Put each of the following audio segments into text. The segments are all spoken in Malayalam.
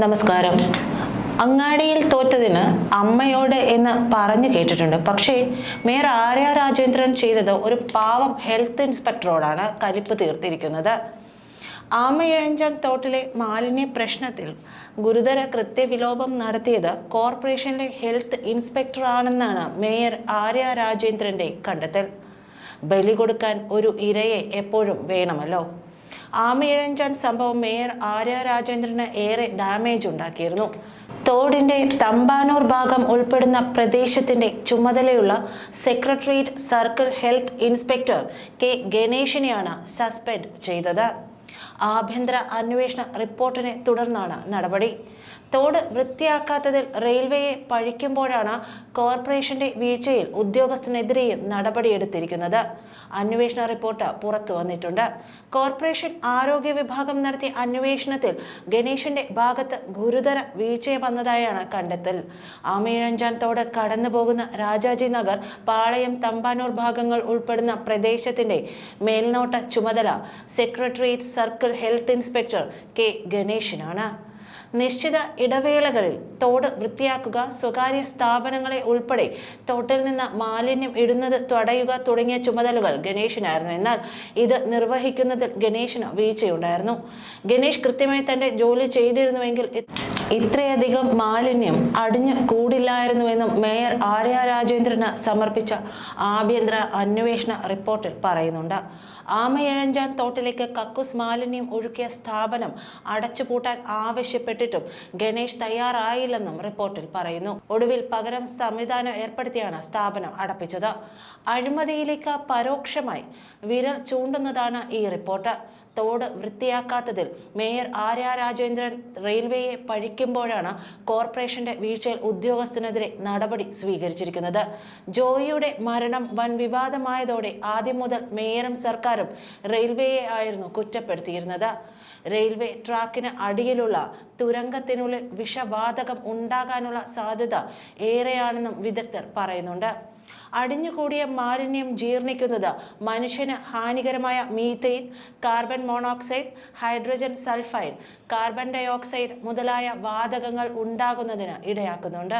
നമസ്കാരം. അങ്ങാടിയിൽ തോറ്റതിന് അമ്മയോട് എന്ന് പറഞ്ഞു കേട്ടിട്ടുണ്ട്. പക്ഷേ മേയർ ആര്യ രാജേന്ദ്രൻ ചെയ്തത് ഒരു പാവം ഹെൽത്ത് ഇൻസ്പെക്ടറോടാണ് കലിപ്പ് തീർത്തിരിക്കുന്നത്. ആമയഴഞ്ചൻ തോട്ടിലെ മാലിന്യ പ്രശ്നത്തിൽ ഗുരുതര കൃത്യവിലോപം നടത്തിയത് കോർപ്പറേഷനിലെ ഹെൽത്ത് ഇൻസ്പെക്ടറാണെന്നാണ് മേയർ ആര്യ രാജേന്ദ്രന്റെ കണ്ടെത്തൽ. ബലി കൊടുക്കാൻ ഒരു ഇരയെ എപ്പോഴും വേണമല്ലോ? ആമയിഴഞ്ചാൻ സംഭവം മേയർ ആര്യ രാജേന്ദ്രന് ഏറെ ഡാമേജ് ഉണ്ടാക്കിയിരുന്നു. തോടിന്റെ തമ്പാനൂർ ഭാഗം ഉൾപ്പെടുന്ന പ്രദേശത്തിന്റെ ചുമതലയുള്ള secretariat circle health inspector K ഗണേഷിനെയാണ് suspend ചെയ്തത്. ആഭ്യന്തര അന്വേഷണ റിപ്പോർട്ടിനെ തുടർന്നാണ് നടപടി. തോട് വൃത്തിയാക്കാത്തതിൽ റെയിൽവേയെ പഴിക്കുമ്പോഴാണ് കോർപ്പറേഷന്റെ വീഴ്ചയിൽ ഉദ്യോഗസ്ഥനെതിരെയും നടപടിയെടുത്തിരിക്കുന്നത്. അന്വേഷണ റിപ്പോർട്ട് പുറത്തു വന്നിട്ടുണ്ട്. കോർപ്പറേഷൻ ആരോഗ്യ വിഭാഗം നടത്തിയ അന്വേഷണത്തിൽ ഗണേശന്റെ ഭാഗത്ത് ഗുരുതര വീഴ്ച വന്നതായാണ് കണ്ടെത്തൽ. ആമീഴഞ്ചാൻ തോട് കടന്നു പോകുന്ന രാജാജി നഗർ പാളയം തമ്പാനൂർ ഭാഗങ്ങൾ ഉൾപ്പെടുന്ന പ്രദേശത്തിന്റെ മേൽനോട്ട ചുമതല secretariat circle health inspector K ഗണേഷിനാണ് നിശ്ചിത ഇടവേളകളിൽ തോട് വൃത്തിയാക്കുക സ്വകാര്യ സ്ഥാപനങ്ങളെ ഉൾപ്പെടെ തോട്ടിൽ നിന്ന് മാലിന്യം ഇടുന്നത് തടയുക തുടങ്ങിയ ചുമതലകൾ ഗണേഷിനായിരുന്നു എന്നാൽ ഇത് നിർവഹിക്കുന്നതിൽ ഗണേഷിന് വീഴ്ചയുണ്ടായിരുന്നു. ഗണേഷ് കൃത്യമായി തന്റെ ജോലി ചെയ്തിരുന്നുവെങ്കിൽ ഇത്രയധികം മാലിന്യം അടിഞ്ഞു കൂടില്ലായിരുന്നുവെന്നും മേയർ ആര്യ രാജേന്ദ്രന് സമർപ്പിച്ച ആഭ്യന്തര അന്വേഷണ റിപ്പോർട്ടിൽ പറയുന്നുണ്ട്. ആമയഴഞ്ചാൻ തോട്ടിലേക്ക് കക്കൂസ് മാലിന്യം ഒഴുക്കിയ സ്ഥാപനം അടച്ചുപൂട്ടാൻ ആവശ്യപ്പെട്ടിട്ടും ഗണേഷ് തയ്യാറായില്ലെന്നും റിപ്പോർട്ടിൽ പറയുന്നു. ഒടുവിൽ പകരം സംവിധാനം ഏർപ്പെടുത്തിയാണ് സ്ഥാപനം അടപ്പിച്ചത്. അഴിമതിയിലേക്ക് പരോക്ഷമായി വിരൽ ചൂണ്ടുന്നതാണ് ഈ റിപ്പോർട്ട്. തോട് വൃത്തിയാക്കാത്തതിൽ മേയർ ആര്യ രാജേന്ദ്രൻ റെയിൽവേയെ പഴിക്കുമ്പോഴാണ് കോർപ്പറേഷന്റെ വീഴ്ചയിൽ ഉദ്യോഗസ്ഥനെതിരെ നടപടി സ്വീകരിച്ചിരിക്കുന്നത്. ജോയിയുടെ മരണം വൻ വിവാദമായതോടെ ആദ്യം മുതൽ മേയറും സർക്കാരും റെയിൽവേയെ ആയിരുന്നു കുറ്റപ്പെടുത്തിയിരുന്നത്. റെയിൽവേ ട്രാക്കിന് അടിയിലുള്ള തുരങ്കത്തിനുള്ളിൽ വിഷവാതകം ഉണ്ടാകാനുള്ള സാധ്യത ഏറെയാണെന്നും വിദഗ്ധർ പറയുന്നുണ്ട്. അടിഞ്ഞുകൂടിയ മാലിന്യം ജീർണിക്കുന്നത് മനുഷ്യന് ഹാനികരമായ methane carbon monoxide hydrogen sulphide carbon dioxide മുതലായ വാതകങ്ങൾ ഉണ്ടാകുന്നതിന് ഇടയാക്കുന്നുണ്ട്.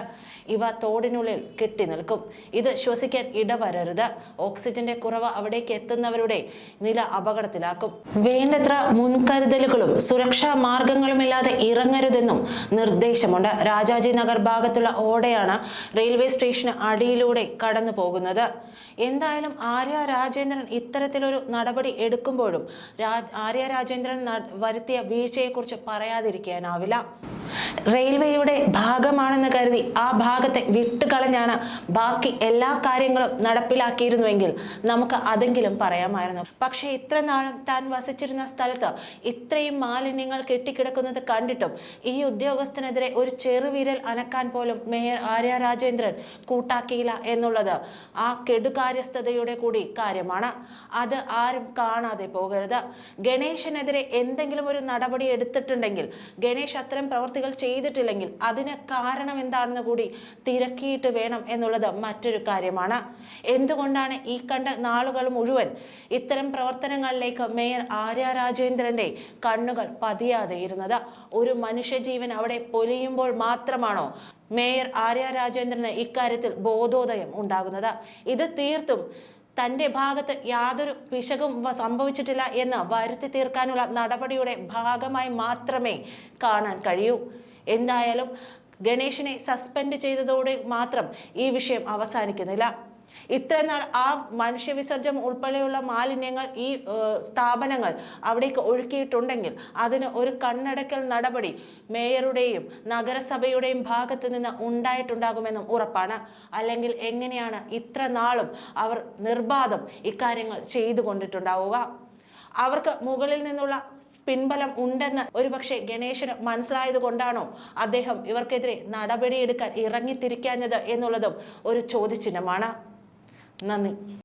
ഇവ തോടിനുള്ളിൽ കെട്ടി നിൽക്കും. ഇത് ശ്വസിക്കാൻ ഇടവരരുത്. ഓക്സിജന്റെ കുറവ് അവിടേക്ക് എത്തുന്നവരുടെ നില അപകടത്തിലാക്കും. വേണ്ടത്ര മുൻകരുതലുകളും സുരക്ഷാ മാർഗങ്ങളുമില്ലാതെ ഇറങ്ങരുതെന്നും നിർദ്ദേശമുണ്ട്. രാജാജി നഗർ ഭാഗത്തുള്ള ഓടയാണ് റെയിൽവേ സ്റ്റേഷന് അടിയിലൂടെ കടന്നു പോകുന്നത്. എന്തായാലും ആര്യ രാജേന്ദ്രൻ ഇത്തരത്തിലൊരു നടപടി എടുക്കുമ്പോഴും ആര്യ രാജേന്ദ്രൻ വരുത്തിയ വീഴ്ചയെക്കുറിച്ച് പറയാതിരിക്കാനാവില്ല റെയിൽവേയുടെ ഭാഗമാണെന്ന് കരുതി ആ ഭാഗത്തെ വിട്ടുകളഞ്ഞാണ് ബാക്കി എല്ലാ കാര്യങ്ങളും നടപ്പിലാക്കിയിരുന്നുവെങ്കിൽ നമുക്ക് അതെങ്കിലും പറയാമായിരുന്നു. പക്ഷേ ഇത്ര നാളും താൻ വസിച്ചിരുന്ന സ്ഥലത്ത് ഇത്രയും മാലിന്യങ്ങൾ കെട്ടിക്കിടക്കുന്നത് കണ്ടിട്ടും ഈ ഉദ്യോഗസ്ഥനെതിരെ ഒരു ചെറുവിരൽ അനക്കാൻ പോലും മേയർ ആര്യ രാജേന്ദ്രൻ കൂട്ടാക്കിയില്ല എന്നുള്ളത് ആ കെടുകാര്യസ്ഥതയുടെ കൂടി കാര്യമാണ്. അത് ആരും കാണാതെ പോകരുത്. ഗണേശനെതിരെ എന്തെങ്കിലും ഒരു നടപടി എടുത്തിട്ടുണ്ടെങ്കിൽ ഗണേഷ് അത്തരം പ്രവർത്തികൾ ചെയ്തിട്ടില്ലെങ്കിൽ അതിന് കാരണം എന്താണെന്ന് കൂടി തിരക്കിയിട്ട് വേണം എന്നുള്ളത് മറ്റൊരു കാര്യമാണ്. എന്തുകൊണ്ടാണ് ഈ കണ്ട നാളുകൾ മുഴുവൻ ഇത്തരം പ്രവർത്തനങ്ങളിലേക്ക് മേയർ ആര്യ രാജേന്ദ്രന്റെ കണ്ണുകൾ പതിയാതെ ഇരുന്നത്? ഒരു മനുഷ്യജീവൻ അവിടെ പൊലിയുമ്പോൾ മാത്രമാണോ മേയർ ആര്യ രാജേന്ദ്രന് ഇക്കാര്യത്തിൽ ബോധോദയം ഉണ്ടാകുന്നത്? ഇത് തീർത്തും തന്റെ ഭാഗത്ത് യാതൊരു പിശകും സംഭവിച്ചിട്ടില്ല എന്ന് വരുത്തി തീർക്കാനുള്ള നടപടിയുടെ ഭാഗമായി മാത്രമേ കാണാൻ കഴിയൂ. എന്തായാലും ഗണേഷിനെ സസ്പെൻഡ് ചെയ്തതോടെ മാത്രം ഈ വിഷയം അവസാനിക്കുന്നില്ല. ഇത്രയും നാൾ ആ മനുഷ്യവിസർജനം ഉൾപ്പെടെയുള്ള മാലിന്യങ്ങൾ ഈ സ്ഥാപനങ്ങൾ അവിടേക്ക് ഒഴുക്കിയിട്ടുണ്ടെങ്കിൽ അതിന് ഒരു കണ്ണടക്കൽ നടപടി മേയറുടെയും നഗരസഭയുടെയും ഭാഗത്ത് നിന്ന് ഉണ്ടായിട്ടുണ്ടാകുമെന്നും ഉറപ്പാണ്. അല്ലെങ്കിൽ എങ്ങനെയാണ് ഇത്ര നാളും അവർ നിർബാധം ഇക്കാര്യങ്ങൾ ചെയ്തു കൊണ്ടിട്ടുണ്ടാവുക അവർക്ക് മുകളിൽ നിന്നുള്ള പിൻബലം ഉണ്ടെന്ന് ഒരുപക്ഷെ ഗണേശന് മനസ്സിലായത് കൊണ്ടാണോ അദ്ദേഹം ഇവർക്കെതിരെ നടപടിയെടുക്കാൻ ഇറങ്ങിത്തിരിക്കാഞ്ഞത് എന്നുള്ളതും ഒരു ചോദ്യചിഹ്നമാണ്. നന്ദി.